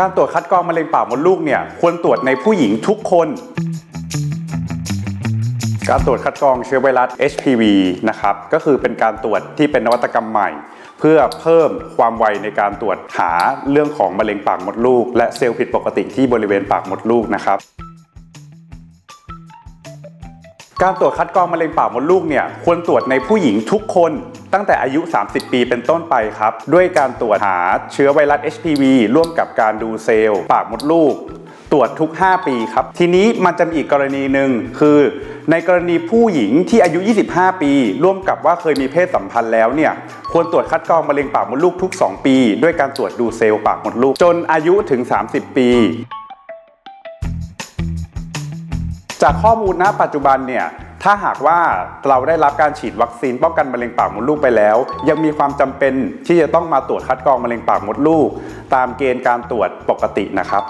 การตรวจคัดกรองมะเร็งปากมดลูกเนี่ยควรตรวจในผู้หญิงทุกคน การตรวจคัดกรองเชื้อไวรัส HPV นะครับก็คือเป็นการตรวจที่เป็นนวัตกรรมใหม่ เพื่อเพิ่มความไวในการตรวจหาเรื่องของมะเร็งปากมดลูก และเซลล์ผิดปกติที่บริเวณปากมดลูกนะครับ การตรวจคัดกรองมะเร็งปากมดลูกเนี่ยควรตรวจในผู้หญิงทุกคนตั้งแต่อายุ 30 ปีเป็นต้นไปครับ ด้วยการตรวจหาเชื้อไวรัส HPV ร่วมกับการดูเซลล์ ปากมดลูก ตรวจทุก 5 ปีครับ ทีนี้มันจะมีอีกกรณีหนึ่งคือ ในกรณีผู้หญิงที่อายุ 25 ปี ร่วมกับว่าเคยมีเพศสัมพันธ์แล้วเนี่ยควรตรวจคัดกรองมะเร็งปากมดลูกทุก 2 ปี ด้วยการตรวจดูเซลล์ปากมดลูกจนอายุถึง 30 ปี จากข้อมูลณปัจจุบันเนี่ยถ้าหากว่าเราได้รับการฉีดวัคซีนป้องกันมะเร็งปากมดลูกไปแล้ว ยังมีความจำเป็นที่จะต้องมาตรวจคัดกรองมะเร็งปากมดลูก ตามเกณฑ์การตรวจปกตินะครับ